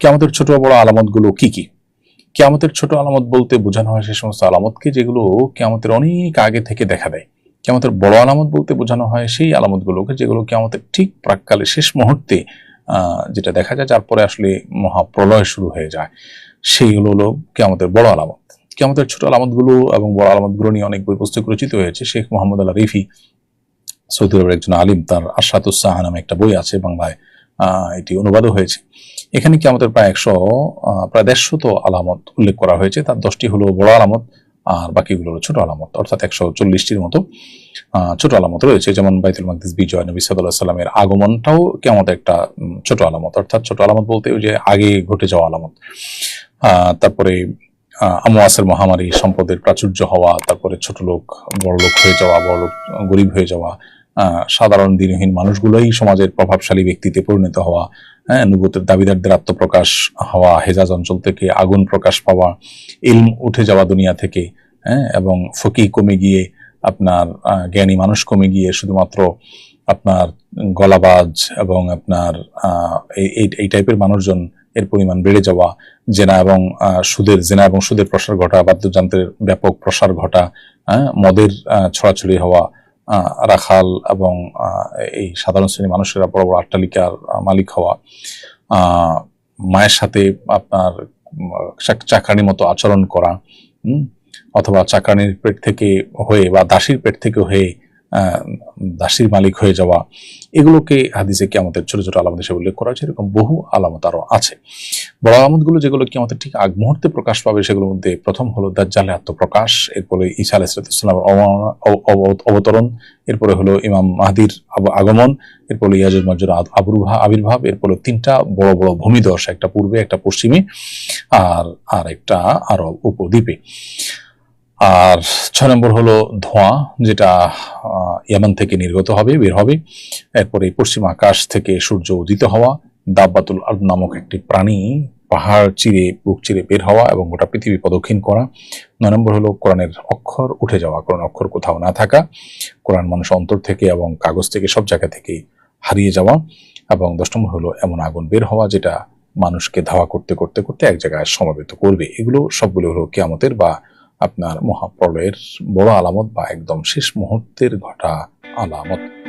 কেয়ামতের ছোট বড় আলামতগুলো কি কি? কেয়ামতের ছোট আলামত বলতে বোঝানো হয় সে সমস্ত আলামতকে যেগুলো কেয়ামতের অনেক আগে থেকে দেখা দেয়। কেয়ামতের বড় আলামত বলতে বোঝানো হয় সেই আলামতগুলোকে যেগুলো কেয়ামতের ঠিক প্রাককালে শেষ মুহূর্তে যেটা দেখা যায়, যার পরে আসলে মহাপ্রলয় শুরু হয়ে যায়। সেইগুলো হলো কেয়ামতের বড় আলামত। কেয়ামতের ছোট আলামতগুলো এবং বড় আলামতগুলো নিয়ে অনেক বই পুস্তক রচিত হয়েছে। Sheikh Mohammad Allah Rifi Saudi আরবের একজন আলিম, তার আশাতুসাহ নামে একটা বই আছে বাংলায়। এটি অনুবাদও হয়েছে। এখানে কি আমাদের প্রায় একশো প্রায় দেড়শত আলামত উল্লেখ করা হয়েছে। তার দশটি হলো বড় আলামত আর বাকিগুলো হলো ছোট আলামত। অর্থাৎ একশো চল্লিশটির মতো ছোট আলামত রয়েছে। যেমন বাইতুল মাকদিস বিজয় নবী সাল্লাহ সাল্লামের আগমনটাও কেমন একটা ছোট আলামত। অর্থাৎ ছোট আলামত বলতে ওই যে আগে ঘটে যাওয়া আলামত। তারপরে আহ, আমোয়াসের মহামারী সম্পদের প্রাচুর্য হওয়া তারপরে ছোট লোক বড় লোক হয়ে যাওয়া বড় লোক গরিব হয়ে যাওয়া সাধারণ দিনহীন মানুষগুলোই সমাজের প্রভাবশালী ব্যক্তিতে পরিণত হওয়া হ্যাঁ নুবুতের দাবিদারদের আত্মপ্রকাশ হওয়া হেজাজ অঞ্চল থেকে আগুন প্রকাশ পাওয়া ইলম উঠে যাওয়া দুনিয়া থেকে হ্যাঁ এবং ফকি কমে গিয়ে আপনার জ্ঞানী মানুষ কমে গিয়ে শুধুমাত্র আপনার গলাবাজ এবং আপনার এই- টাইপের মানুষজন এর পরিমাণ বেড়ে যাওয়া জেনা এবং সুদের জেনা এবং সুদের প্রসার ঘটা বাদ্যযন্ত্রের ব্যাপক প্রসার ঘটা হ্যাঁ, মদের ছড়াছড়ি হওয়া রাখাল এবং এই সাধারণ শ্রেণির মানুষেরা বড় বড় আট্টালিকার মালিক হওয়া মায়ের সাথে আপনার চাকরানির মতো আচরণ করা অথবা চাকরানির পেট থেকে হয়ে বা দাসীর পেট থেকে হয়ে দাসীর মালিক হয়ে যাওয়া, এগুলোকে হাদিসে কি আমাদের ছোট ছোট আলামত হিসেবে উল্লেখ করা হয়েছে। এরকম বহু আলামত আরও আছে। বড় আলামতগুলো যেগুলো কি আমাদের ঠিক আগ মুহূর্তে প্রকাশ পাবে, সেগুলোর মধ্যে প্রথম হলো দাজ্জালের আত্মপ্রকাশ, এরপরে ঈসা আলাইসালামের অবতরণ এরপরে হলো ইমাম মাহাদির আগমন, এরপরে ইয়াজুজ মজুর আবির্ভাব আবির্ভাব, এরপরে তিনটা বড় বড় ভূমিদশ, একটা পূর্বে, একটা পশ্চিমে, আর আর একটা আরও উপদ্বীপে। আর ছয় নম্বর হলো ধোঁয়া, যেটা ইয়ামান থেকে নির্গত হবে, বের হবে। এরপরে পশ্চিম আকাশ থেকে সূর্য উদিত হওয়া, দাব্বাতুল আর্দ নামক একটি প্রাণী পাহাড় চিরে, বুক চিরে বের হওয়া এবং গোটা পৃথিবী প্রদক্ষিণ করা। নয় নম্বর হলো কোরআনের অক্ষর, উঠে যাওয়া। কোরআন অক্ষর কোথাও না থাকা। কোরআন মানুষ অন্তর থেকে এবং কাগজ থেকে, সব জায়গা থেকে হারিয়ে যাওয়া। এবং দশ নম্বর হলো এমন আগুন বের হওয়া, যেটা মানুষকে ধাওয়া করতে করতে করতে এক জায়গায় সমাবেত করবে। এগুলো সবগুলো হলো কেয়ামতের বা আপনার মহাপ্রলয়ের বড় আলামত বা একদম শেষ মুহূর্তের ঘটা আলামত।